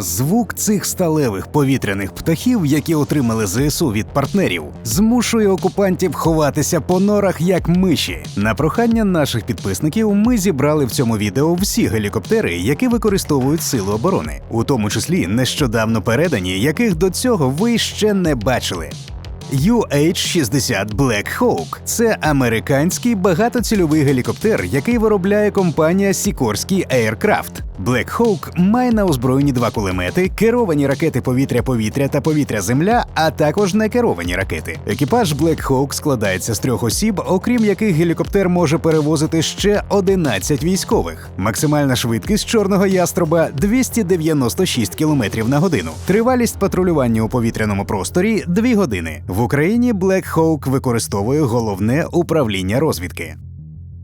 Звук цих сталевих повітряних птахів, які отримали ЗСУ від партнерів, змушує окупантів ховатися по норах як миші. На прохання наших підписників ми зібрали в цьому відео всі гелікоптери, які використовують сили оборони, у тому числі нещодавно передані, яких до цього ви ще не бачили. UH-60 Black Hawk – це американський багатоцільовий гелікоптер, який виробляє компанія Sikorsky Aircraft. Black Hawk має на озброєнні два кулемети, керовані ракети повітря-повітря та повітря-земля, а також некеровані ракети. Екіпаж Black Hawk складається з трьох осіб, окрім яких гелікоптер може перевозити ще 11 військових. Максимальна швидкість чорного яструба 296 км на годину. Тривалість патрулювання у повітряному просторі 2 години. В Україні Black Hawk використовує головне управління розвідки.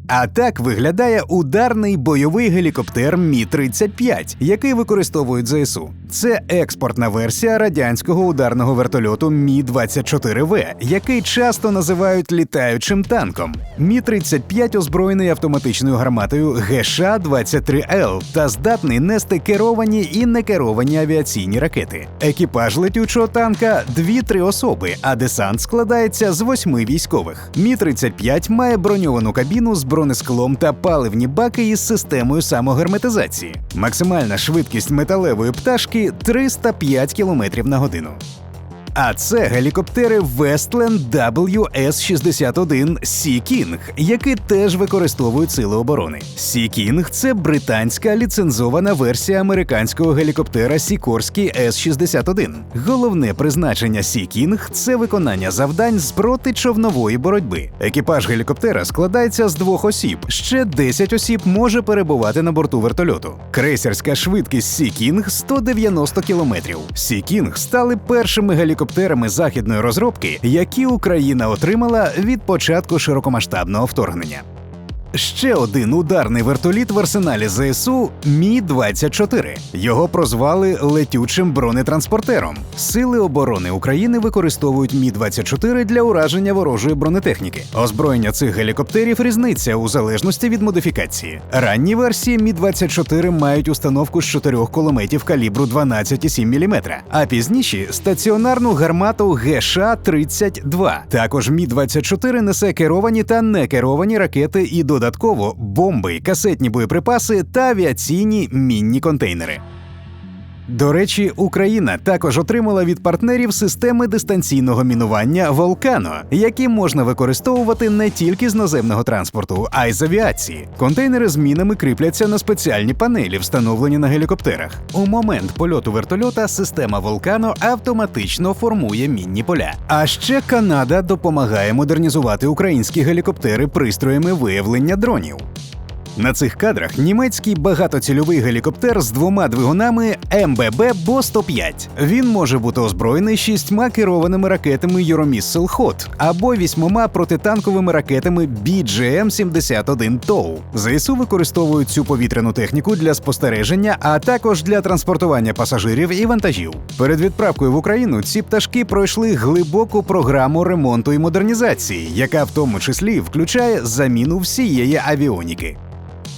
А так виглядає ударний бойовий гелікоптер Мі-35, який використовують ЗСУ. Це експортна версія радянського ударного вертольоту Мі-24В, який часто називають літаючим танком. Мі-35 озброєний автоматичною гарматою ГШ-23Л та здатний нести керовані і некеровані авіаційні ракети. Екіпаж летючого танка 2-3 особи, а десант складається з восьми військових. Мі-35 має броньовану кабіну з бронесклом та паливні баки із системою самогерметизації. Максимальна швидкість металевої пташки 305 км на годину. А це гелікоптери Westland WS-61 Sea King, які теж використовують сили оборони. Sea King – це британська ліцензована версія американського гелікоптера Sikorsky S-61. Головне призначення Sea King – це виконання завдань з протичовнової боротьби. Екіпаж гелікоптера складається з двох осіб. Ще 10 осіб може перебувати на борту вертольоту. Крейсерська швидкість Sea King – 190 км. Sea King стали першими гелікоптерами західної розробки, які Україна отримала від початку широкомасштабного вторгнення. Ще один ударний вертоліт в арсеналі ЗСУ Мі 24 Його прозвали летючим бронетранспортером. Сили оборони України використовують Мі 24 для ураження ворожої бронетехніки. Озброєння цих гелікоптерів різниця у залежності від модифікації. Ранні версії Мі 24 мають установку з чотирьох кулеметів калібру 12,7 мм, а пізніші стаціонарну гармату ГШ 32 Також Мі 24 несе керовані та некеровані ракети і додатково бомби, касетні боєприпаси та авіаційні мінні контейнери. До речі, Україна також отримала від партнерів системи дистанційного мінування Волкано, які можна використовувати не тільки з наземного транспорту, а й з авіації. Контейнери з мінами кріпляться на спеціальні панелі, встановлені на гелікоптерах. У момент польоту вертольота система Волкано автоматично формує мінні поля. А ще Канада допомагає модернізувати українські гелікоптери пристроями виявлення дронів. На цих кадрах німецький багатоцільовий гелікоптер з двома двигунами МББ Бо-105. Він може бути озброєний шістьма керованими ракетами Euromissile Hot або вісьмома протитанковими ракетами BGM-71 TOW. ЗСУ використовують цю повітряну техніку для спостереження, а також для транспортування пасажирів і вантажів. Перед відправкою в Україну ці пташки пройшли глибоку програму ремонту і модернізації, яка в тому числі включає заміну всієї авіоніки.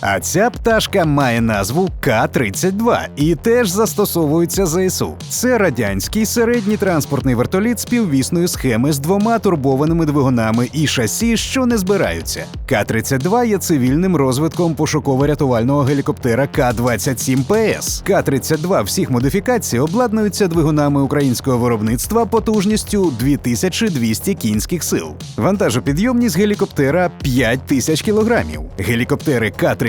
А ця пташка має назву К-32 і теж застосовується ЗСУ. Це радянський середній транспортний вертоліт співвісної схеми з двома турбованими двигунами і шасі, що не збираються. К-32 є цивільним розвитком пошуково-рятувального гелікоптера К-27ПС. К-32 всіх модифікацій обладнуються двигунами українського виробництва потужністю 2200 кінських сил. Вантажопідйомність гелікоптера 5000 кілограмів. Гелікоптери К-32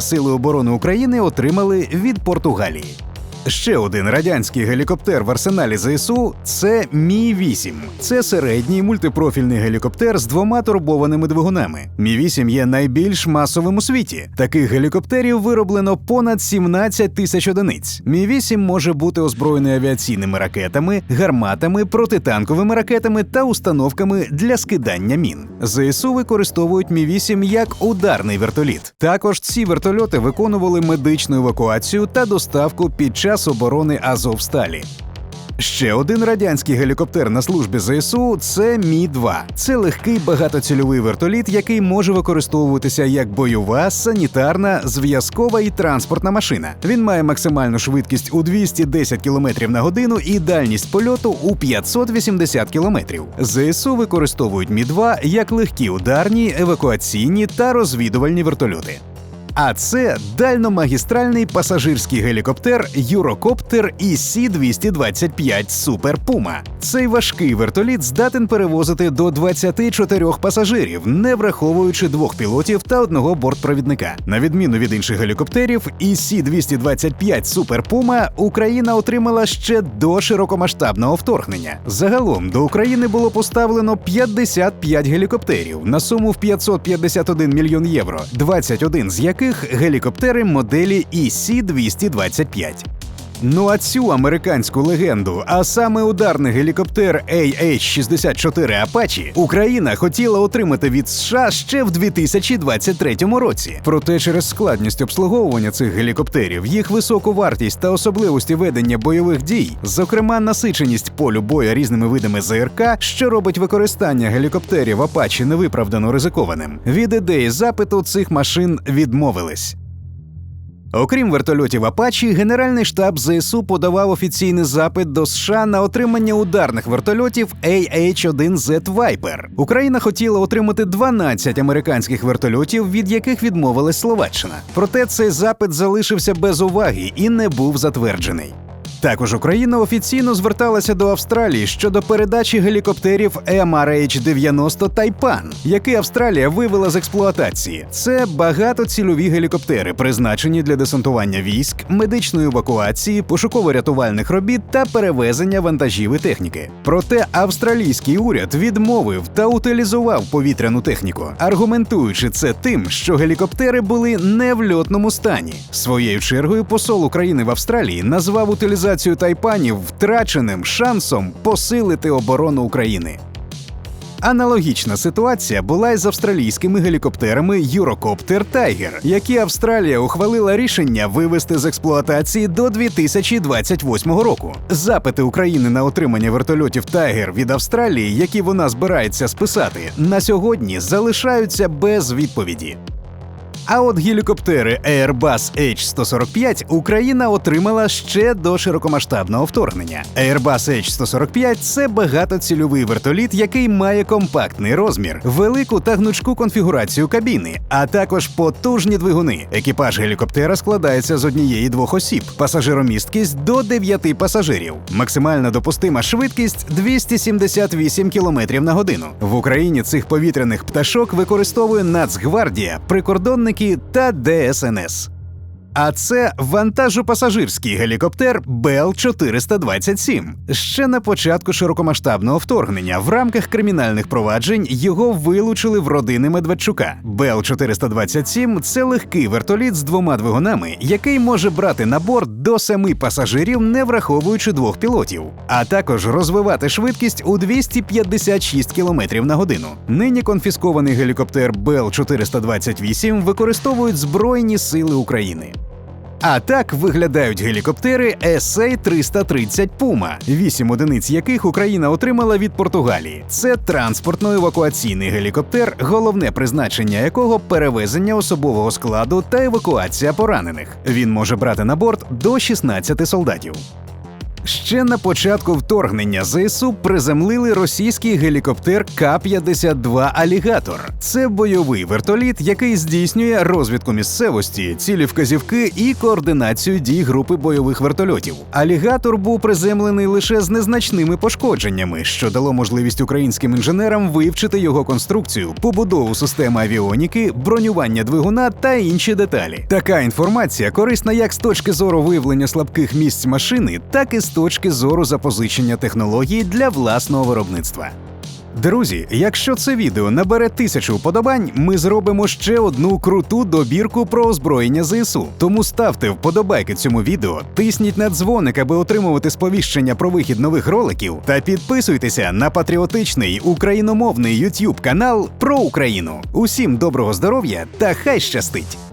Сили оборони України отримали від Португалії. Ще один радянський гелікоптер в арсеналі ЗСУ це Мі 8 Це середній мультипрофільний гелікоптер з двома турбованими двигунами. Мі 8 є найбільш масовим у світі. Таких гелікоптерів вироблено понад 17 тисяч одиниць. Мі 8 може бути озброєний авіаційними ракетами, гарматами, протитанковими ракетами та установками для скидання мін. ЗСУ використовують Мі 8 як ударний вертоліт. Також ці вертольоти виконували медичну евакуацію та доставку під час оборони Азовсталі. Ще один радянський гелікоптер на службі ЗСУ це Мі 2 Це легкий багатоцільовий вертоліт, який може використовуватися як бойова, санітарна, зв'язкова і транспортна машина. Він має максимальну швидкість у 210 км на годину і дальність польоту у 580 км. ЗСУ використовують Мі 2 як легкі ударні, евакуаційні та розвідувальні вертольоти. А це дальномагістральний пасажирський гелікоптер Юрокоптер EC-225 Super Puma. Цей важкий вертоліт здатен перевозити до 24 пасажирів, не враховуючи двох пілотів та одного бортпровідника. На відміну від інших гелікоптерів, EC-225 Super Puma Україна отримала ще до широкомасштабного вторгнення. Загалом до України було поставлено 55 гелікоптерів на суму в 551 мільйон євро, 21 з яких гелікоптери моделі EC-225. Ну а цю американську легенду, а саме ударний гелікоптер AH-64 Apache, Україна хотіла отримати від США ще в 2023 році. Проте через складність обслуговування цих гелікоптерів, їх високу вартість та особливості ведення бойових дій, зокрема насиченість полю бою різними видами ЗРК, що робить використання гелікоптерів Apache невиправдано ризикованим. Від ідеї запиту цих машин відмовились. Окрім вертольотів Апачі, Генеральний штаб ЗСУ подавав офіційний запит до США на отримання ударних вертольотів AH-1Z Viper. Україна хотіла отримати 12 американських вертольотів, від яких відмовилась Словаччина. Проте цей запит залишився без уваги і не був затверджений. Також Україна офіційно зверталася до Австралії щодо передачі гелікоптерів MRH-90 Тайпан, які Австралія вивела з експлуатації. Це багатоцільові гелікоптери, призначені для десантування військ, медичної евакуації, пошуково-рятувальних робіт та перевезення вантажів і техніки. Проте австралійський уряд відмовив та утилізував повітряну техніку, аргументуючи це тим, що гелікоптери були не в льотному стані. Своєю чергою посол України в Австралії назвав утилізацію тайпанів втраченим шансом посилити оборону України. Аналогічна ситуація була й з австралійськими гелікоптерами Eurocopter Tiger, які Австралія ухвалила рішення вивести з експлуатації до 2028 року. Запити України на отримання вертольотів Tiger від Австралії, які вона збирається списати, на сьогодні залишаються без відповіді. А от гелікоптери Airbus H-145 Україна отримала ще до широкомасштабного вторгнення. Airbus H-145 – це багатоцільовий вертоліт, який має компактний розмір, велику та гнучку конфігурацію кабіни, а також потужні двигуни. Екіпаж гелікоптера складається з однієї двох осіб, пасажиромісткість до 9 пасажирів. Максимальна допустима швидкість 278 км на годину. В Україні цих повітряних пташок використовує Нацгвардія, прикордонники та ДСНС. А це вантажопасажирський гелікоптер Бел 427 Ще на початку широкомасштабного вторгнення в рамках кримінальних проваджень його вилучили в родини Медведчука. Бел 427 це легкий вертоліт з двома двигунами, який може брати на борт до семи пасажирів, не враховуючи двох пілотів, а також розвивати швидкість у 256 км на годину. Нині конфіскований гелікоптер Бел 428 використовують Збройні Сили України. А так виглядають гелікоптери SA-330 Puma, вісім одиниць яких Україна отримала від Португалії. Це транспортно-евакуаційний гелікоптер, головне призначення якого перевезення особового складу та евакуація поранених. Він може брати на борт до 16 солдатів. Ще на початку вторгнення ЗСУ приземлили російський гелікоптер К-52 Алігатор. Це бойовий вертоліт, який здійснює розвідку місцевості, цілі вказівки і координацію дій групи бойових вертольотів. Алігатор був приземлений лише з незначними пошкодженнями, що дало можливість українським інженерам вивчити його конструкцію, побудову системи авіоніки, бронювання двигуна та інші деталі. Така інформація корисна як з точки зору виявлення слабких місць машини, так і з точки зору запозичення технологій для власного виробництва. Друзі, якщо це відео набере тисячу вподобань, ми зробимо ще одну круту добірку про озброєння ЗСУ. Тому ставте вподобайки цьому відео, тисніть на дзвоник, аби отримувати сповіщення про вихід нових роликів, та підписуйтеся на патріотичний україномовний YouTube канал про Україну. Усім доброго здоров'я та хай щастить!